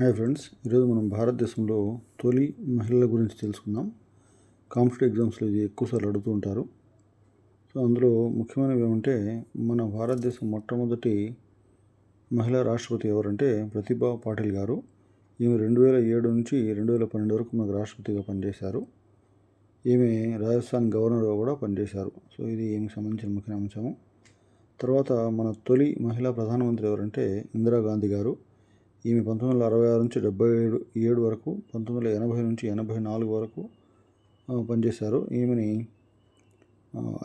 Hi friends ఈరోజు మనం భారతదేశంలో తొలి మహిళల గురించి తెలుసుకుందాం. కాంపిటేటివ్ ఎగ్జామ్స్లో ఇది ఎక్కువసార్లు అడుగుతూ ఉంటారు. సో అందులో ముఖ్యమైనవి ఏమంటే మన భారతదేశం మొట్టమొదటి మహిళా రాష్ట్రపతి ఎవరంటే ప్రతిభా పాటిల్ గారు. ఈమె రెండు వేల ఏడు నుంచి రెండు వేల పన్నెండు వరకు మనకు రాష్ట్రపతిగా పనిచేశారు. ఈమె రాజస్థాన్ గవర్నర్గా కూడా పనిచేశారు. సో ఇది ఈమెకి సంబంధించిన ముఖ్య అంశము. తర్వాత మన తొలి మహిళా ప్రధానమంత్రి ఎవరంటే ఇందిరాగాంధీ గారు. ఈమె పంతొమ్మిది వందల అరవై ఆరు నుంచి డెబ్బై ఏడు ఏడు వరకు పంతొమ్మిది వందల ఎనభై నుంచి ఎనభై నాలుగు వరకు పనిచేశారు. ఈమెని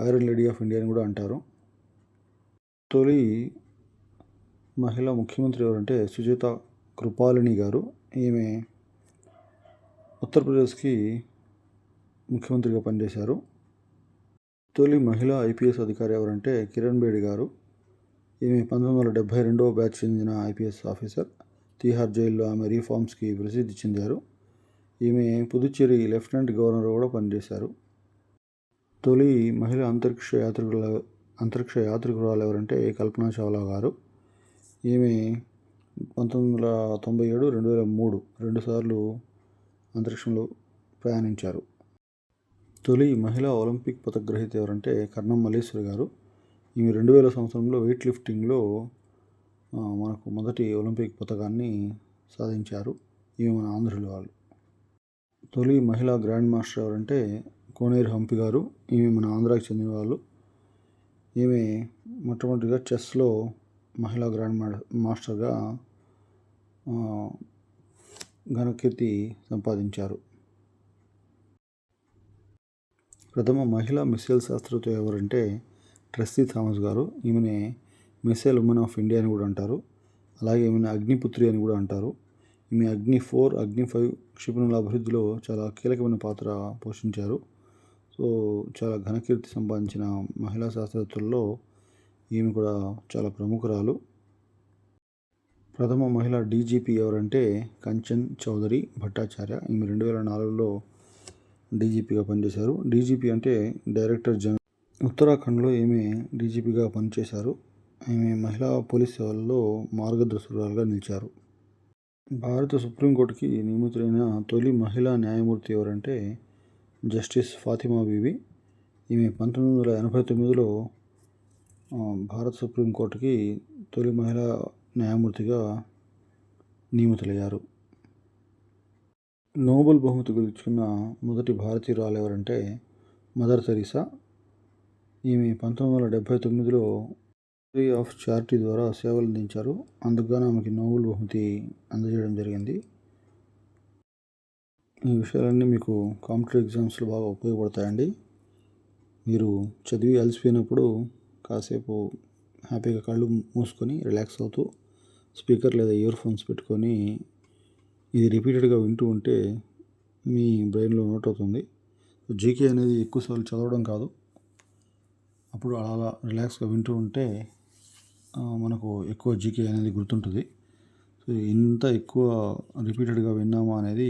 ఐరన్ లేడీ ఆఫ్ ఇండియా అని కూడా అంటారు. తొలి మహిళా ముఖ్యమంత్రి ఎవరంటే సుజాత కృపాలిని గారు. ఈమె ఉత్తరప్రదేశ్కి ముఖ్యమంత్రిగా పనిచేశారు. తొలి మహిళా ఐపీఎస్ అధికారి ఎవరంటే కిరణ్ బేడి గారు. ఈమె పంతొమ్మిది వందల డెబ్బై రెండవ బ్యాచ్ చెందిన ఐపీఎస్ ఆఫీసర్. తీహార్ జైల్లో ఆమె రీఫార్మ్స్కి ప్రసిద్ధి చెందారు. ఈమె పుదుచ్చేరి లెఫ్టినెంట్ గవర్నర్ కూడా పనిచేశారు. తొలి మహిళ అంతరిక్ష యాత్రికుల అంతరిక్ష యాత్రికురాలు ఎవరంటే కల్పనా చావ్లా గారు. ఈమె పంతొమ్మిది వందల తొంభై ఏడు రెండు వేల మూడు రెండుసార్లు అంతరిక్షంలో ప్రయాణించారు. తొలి మహిళా ఒలింపిక్ పతగ్రహీత ఎవరంటే కర్ణం మల్లేశ్వరి గారు. ఈమె రెండు వేల సంవత్సరంలో వెయిట్ లిఫ్టింగ్లో మనకు మొదటి ఒలింపిక్ పథకాన్ని సాధించారు. ఈమె మన ఆంధ్రుల వాళ్ళు. తొలి మహిళా గ్రాండ్ మాస్టర్ ఎవరంటే కోనేరు హంపి గారు. ఈమె మన ఆంధ్రాకి చెందిన వాళ్ళు. ఈమె మొట్టమొదటిగా చెస్లో మహిళా గ్రాండ్ మా- మాస్టర్గా ఘనకీర్తి సంపాదించారు. ప్రథమ మహిళా మిస్సైల్ శాస్త్రవేత్త ఎవరంటే ట్రస్టీ థామస్ గారు. ఈమెనే మిసైల్ ఉమెన్ ఆఫ్ ఇండియా అని కూడా అంటారు. అలాగే ఈమెను అగ్నిపుత్రి అని కూడా అంటారు. ఈమె అగ్ని ఫోర్ అగ్ని ఫైవ్ క్షిపణుల అభివృద్ధిలో చాలా కీలకమైన పాత్ర పోషించారు. సో చాలా ఘనకీర్తి సంపాదించిన మహిళా శాస్త్రవేత్తల్లో ఈమె కూడా చాలా ప్రముఖురాలు. ప్రథమ మహిళా డీజీపీ ఎవరంటే కంచన్ చౌదరి భట్టాచార్య. ఈమె రెండు వేల నాలుగులో డీజీపీగా పనిచేశారు. డీజీపీ అంటే డైరెక్టర్ జనరల్ ఉత్తరాఖండ్లో ఈమె డీజీపీగా పనిచేశారు. ఈమె మహిళా పోలీస్ సేవల్లో మార్గదర్శకురాలుగా నిలిచారు. భారత సుప్రీంకోర్టుకి నియమితులైన తొలి మహిళా న్యాయమూర్తి ఎవరంటే జస్టిస్ ఫాతిమా బీవి ఈమె పంతొమ్మిది వందల ఎనభై తొమ్మిదిలో భారత సుప్రీంకోర్టుకి తొలి మహిళా న్యాయమూర్తిగా నియమితులయ్యారు. నోబెల్ బహుమతి గెలుచుకున్న మొదటి భారతీయురాలు ఎవరంటే మదర్ తెరీసా. ఈమె పంతొమ్మిది వందల డెబ్భై తొమ్మిదిలో ఆఫ్ చారిటీ ద్వారా సేవలు అందించారు. అందుకుగాను ఆమెకి నోబెల్ బహుమతి అందజేయడం జరిగింది. ఈ విషయాలన్నీ మీకు కాంపిటేటివ్ ఎగ్జామ్స్లో బాగా ఉపయోగపడతాయండి. మీరు చదివి అలసిపోయినప్పుడు కాసేపు హ్యాపీగా కళ్ళు మూసుకొని రిలాక్స్ అవుతూ స్పీకర్ లేదా ఇయర్ ఫోన్స్ పెట్టుకొని ఇది రిపీటెడ్గా వింటూ ఉంటే మీ బ్రెయిన్లో నోట్ అవుతుంది. జీకే అనేది ఎక్కువసార్లు చదవడం కాదు. అప్పుడు అలా రిలాక్స్గా వింటూ ఉంటే మనకు ఎక్కువ జీకే అనేది గుర్తుంటుంది. సో ఇంత ఎక్కువ రిపీటెడ్గా విన్నామా అనేది